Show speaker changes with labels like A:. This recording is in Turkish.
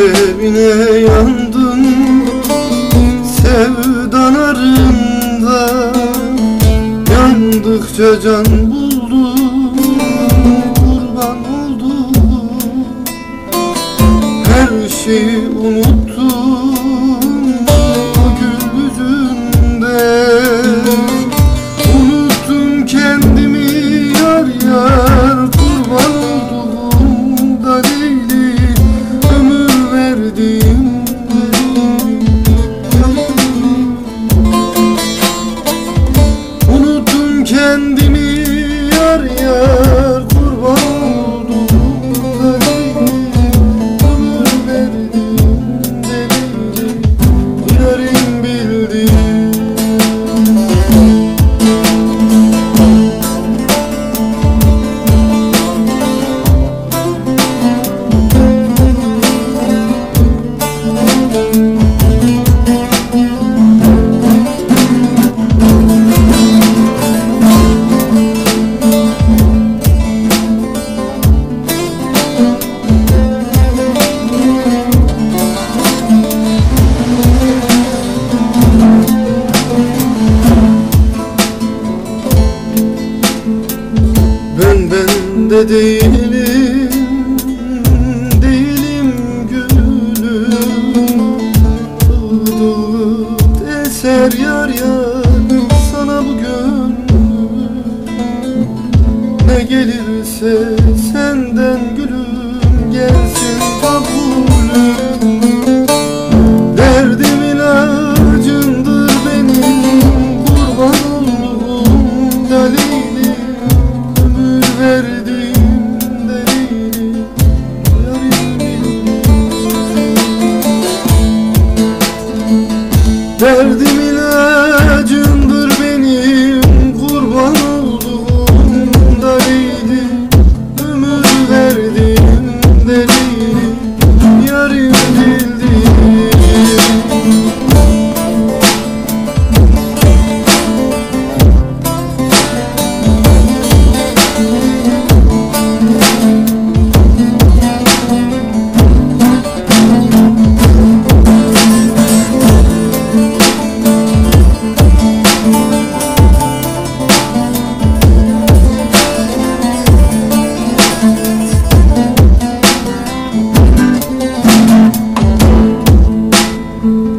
A: Sebebine yandın Sevdan arında Yandıkça can buldum Kurban oldum Her şeyi unuttum kendimi yar yar Benden de değilim Değilim gülüm. Dağıt eser yar yar Sana bu gönlüm Ne gelirse senden gülüm gelsin Mm-hmm.